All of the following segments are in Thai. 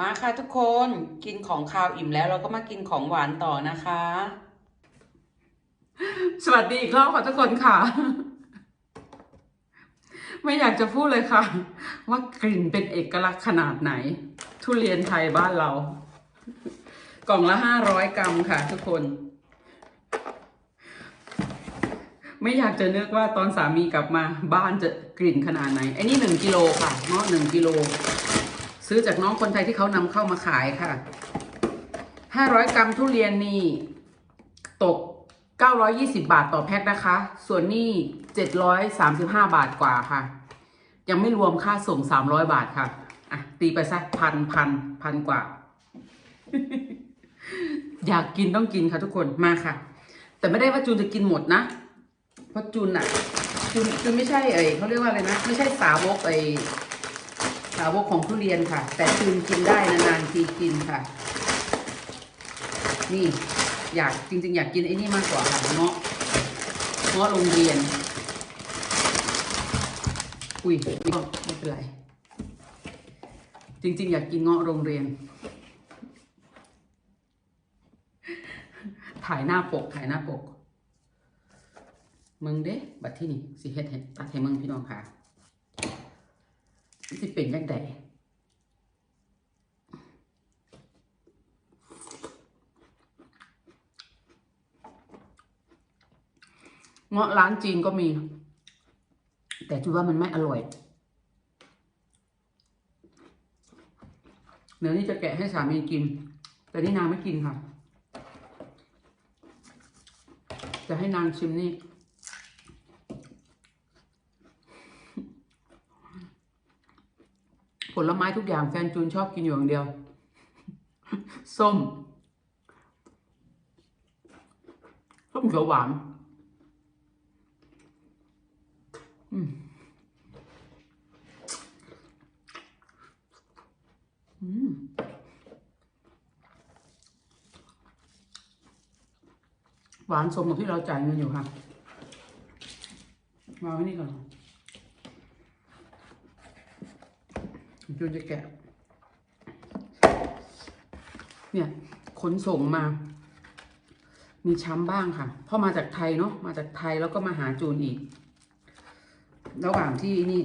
มาค่ะทุกคนกินของคาวอิ่มแล้วเราก็มากินของหวานต่อนะคะ สวัสดีอีกรอบค่ะทุกคนค่ะ ไม่อยากจะพูดเลยค่ะ ว่ากลิ่นเป็นเอกลักษณ์ขนาดไหน ทุเรียนไทยบ้านเรา กล่องละห้าร้อยกรัมค่ะ ทุกคน ไม่อยากจะนึกว่าตอนสามีกลับมา บ้านจะกลิ่นขนาดไหนไอ้นี่หนึ่งกิโลค่ะเงาะหนึ่งกิโล ซื้อจากน้องคนไทยที่เขานำเข้ามาขายค่ะห้าร้อยกรัมทุเรียนนี่ ตกเก้าร้อยี่สิบาทต่อแพ็คนะคะ ส่วนนี่เจ็ดร้อยสามสิบาทกว่าค่ะ ยังไม่รวมค่าส่งสามร้อยบาทค่ะ อะ ตีไปสักพันพันพันกว่า อยากกินต้องกินค่ะทุกคนมาค่ะ แต่ไม่ได้ว่าจูนจะกินหมดนะ เพราะจูนอะจูนจูนไม่ใช่เอยเขาเรียกว่าอะไรนะ ไม่ใช่สาวกไอ สาวกของทุเรียนค่ะ แต่จูนกินได้นานๆทีกินค่ะ นี่อยากจริง ๆ อยากกินไอ้นี่มากกว่าค่ะเงาะเงาะโรงเรียน อุ้ยไม่เป็นไร จริง ๆ อยากกินเงาะโรงเรียน ถ่ายหน้าปกถ่ายหน้าปกมึงเด้ บัดที่นี่สิเฮ็ดตัดให้มึงพี่น้องค่ะ สิเป็นยังไงเงาะร้านจีนก็มี แต่จุดว่ามันไม่อร่อย เดี๋ยวนี้จะแกะให้สามีกิน แต่นี่นางไม่กินค่ะ จะให้นางชิมนี่ ผลไม้ทุกอย่างแฟนจูนชอบกินอยู่อย่างเดียว ส้ม ส้มเขียวหวานอืมหวานสมกับที่เราจ่ายเงินอยู่ค่ะมาไว้นี่ก่อน จูนจะแกะ เนี่ยขนส่งมา มีช้ำบ้างค่ะ เพราะมาจากไทยเนาะมาจากไทยแล้วก็มาหาจูนอีก ระหว่างที่นี่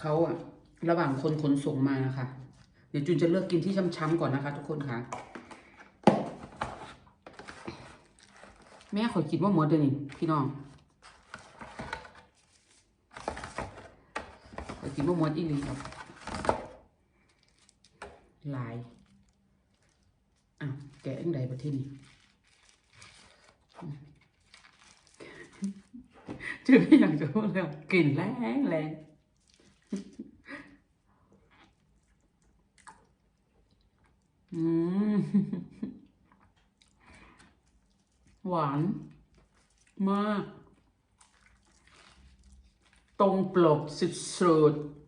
เขาอะระหว่างคนขนส่งมานะคะเดี๋ยวจูนจะเลือกกินที่ช้ำๆก่อนนะคะ ทุกคนค่ะ แม่ขอคิดว่าหมดเลยนี่พี่น้องขอคิดว่าหมดอีหลีครับ ลายอะแกะอันใดประเทศนี้จือไม่อยากจะพูดเลยกลิ่นแรงแรงอืมหวานมาก ตรงปลกสุดๆ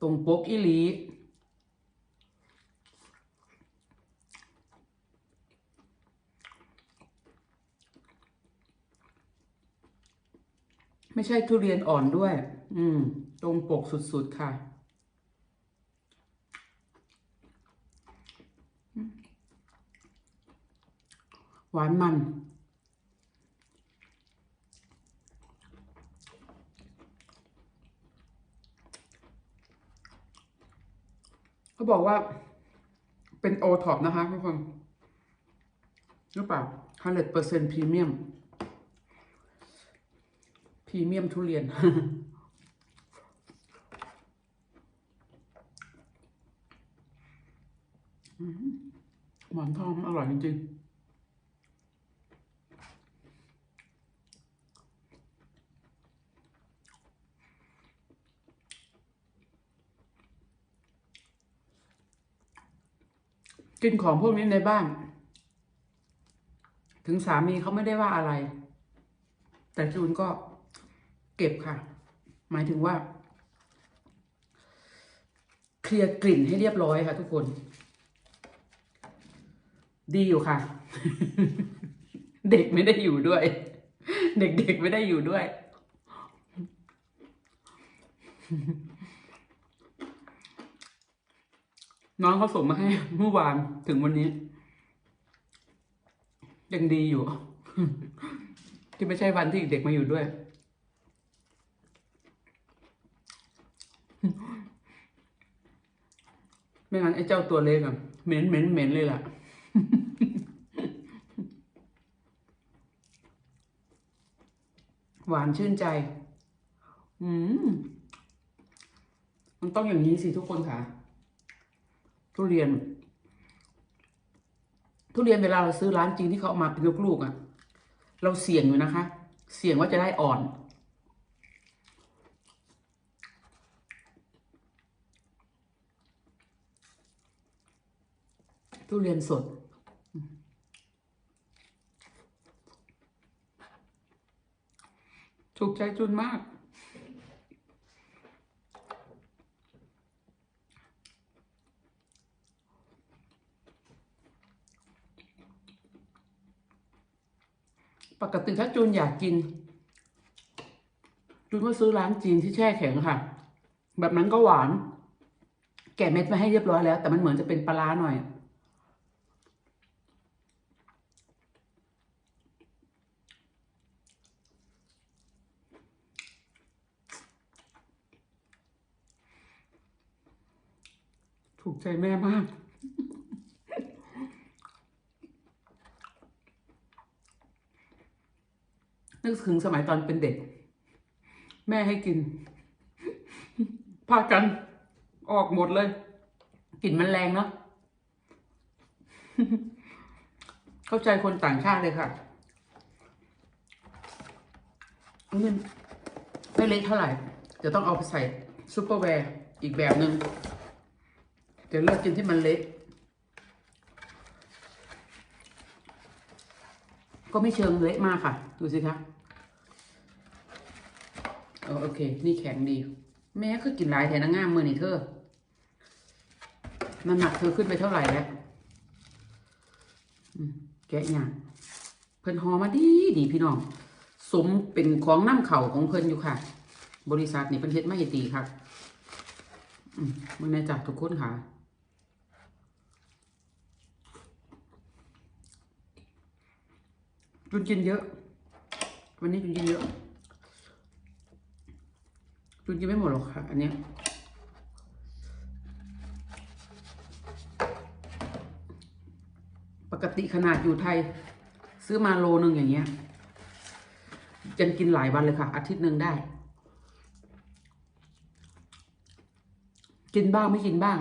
ตรงปกอีหลีไม่ใช่ทุเรียนอ่อนด้วย อืม ตรงปกสุดๆค่ะ หวานมัน เขาบอกว่า เป็นโอท็อปนะคะทุกคนรู้เปล่า100%พรีเมียมพรีเมียมทุเรียนอืมหวานทองอร่อยจริงๆ กินของพวกนี้ในบ้าน ถึงสามีเขาไม่ได้ว่าอะไร แต่จูนก็เก็บค่ะ หมายถึงว่า เคลียร์กลิ่นให้เรียบร้อยค่ะ ทุกคน ดีอยู่ค่ะ เด็กไม่ได้อยู่ด้วย เด็กๆไม่ได้อยู่ด้วย น้องเขาส่งมาให้เมื่อวานถึงวันนี้ ยังดีอยู่ ที่ไม่ใช่วันที่เด็กมาอยู่ด้วย ไม่งั้นไอ้เจ้าตัวเล็กอะเหม็นเหม็นเหม็นเลยล่ะหวานชื่นใจ อืม มันต้องอย่างนี้สิทุกคนค่ะ ทุเรียน ทุเรียนเวลาเราซื้อร้านจริงที่เขาเอามาเป็นลูกๆอะ่ะ เราเสี่ยงอยู่นะคะ เสี่ยงว่าจะได้อ่อน ทุเรียนสดถูกใจจุนมาก ปกติถ้าจูนอยากกิน จูนก็ซื้อร้านจีนที่แช่แข็งค่ะ แบบนั้นก็หวาน แกะเม็ดมาให้เรียบร้อยแล้ว แต่มันเหมือนจะเป็นปลาร้าหน่อย ถูกใจแม่มาก นึกถึงสมัยตอนเป็นเด็ก แม่ให้กินพากัน ออกหมดเลยกลิ่นมันแรงเนาะเข้าใจคนต่างชาติเลยค่ะนนี้ไม่เล็กเท่าไหร่จะต้องเอาไปใส่ซุปเปอร์แวร์อีกแบบหนึง่งจะเลือกกินที่มันเล็ก ก็ไม่เชิงเละมากค่ะ ดูสิคะ โอเค นี่แข็งดี แม่คือกินหลายแทนางามมือนี่เธอน้ำหนักเธอขึ้นไปเท่าไหร่แล้วแกะอย่างเพิ่นหอมาดีดีพี่น้อง สมเป็นของน้ำเข่าของเพิ่นอยู่ค่ะ บริษัทนี่เพิ่นเฮ็ดมาให้ดีค่ะอืมมึงแน่จักทุกคนค่ะ จุนกินเยอะ วันนี้จุนกินเยอะ จุนกินไม่หมดหรอกค่ะ อันเนี้ยปกติขนาดอยู่ไทย ซื้อมาโลนึงอย่างเงี้ยจันกินหลายวันเลยค่ะ อาทิตย์หนึ่งได้ กินบ้างไม่กินบ้าง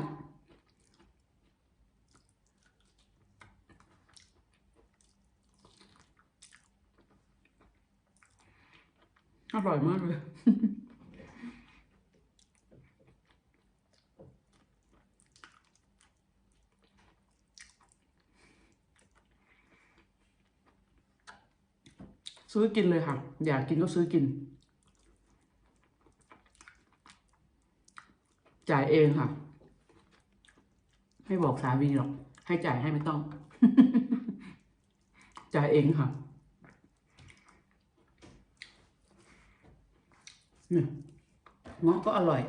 อร่อยมากเลย ซื้อกินเลยค่ะ อยากกินก็ซื้อกิน จ่ายเองค่ะ ไม่บอกสามีหรอก ให้จ่ายให้ไม่ต้อง จ่ายเองค่ะเนี่ยเงาะก็อร่อย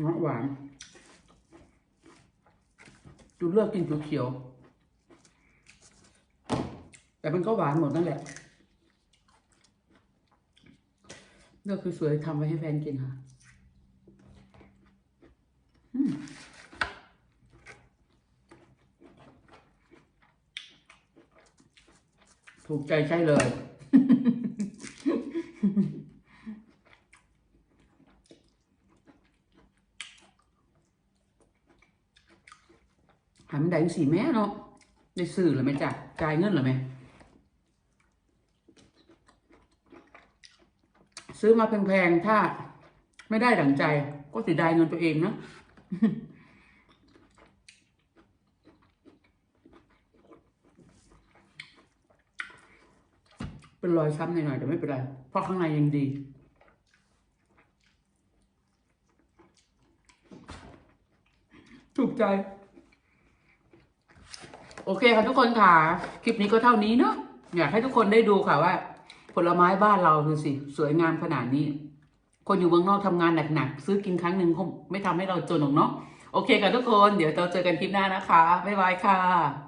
เงาะหวานดูเลือกกินเขียวๆแต่มันก็หวานหมดนั่นแหละเลือกคือสวยๆทำไว้ให้แฟนกินค่ะถูกใจใช่เลย ได้สี่แม่เนาะได้ซื้อหรือไม่จ้ะจ่ายเงินหรือไม่ซื้อมาแพงๆ ถ้าไม่ได้ดั่งใจ ก็เสียดายเงินตัวเองนะเป็นรอยช้ำหน่อยๆแต่ไม่เป็นไร เพราะข้างในยังดี ถูกใจ โอเคค่ะทุกคนค่ะ คลิปนี้ก็เท่านี้เนาะอยากให้ทุกคนได้ดูค่ะว่า ผลไม้บ้านเราดูสิ สวยงามขนาดนี้ คนอยู่เมืองนอกทำงานหนักๆซื้อกินครั้งหนึ่งคงไม่ทำให้เราจนหรอกเนาะโอเคค่ะทุกคน เดี๋ยวเราเจอกันคลิปหน้านะคะบ๊ายบายค่ะ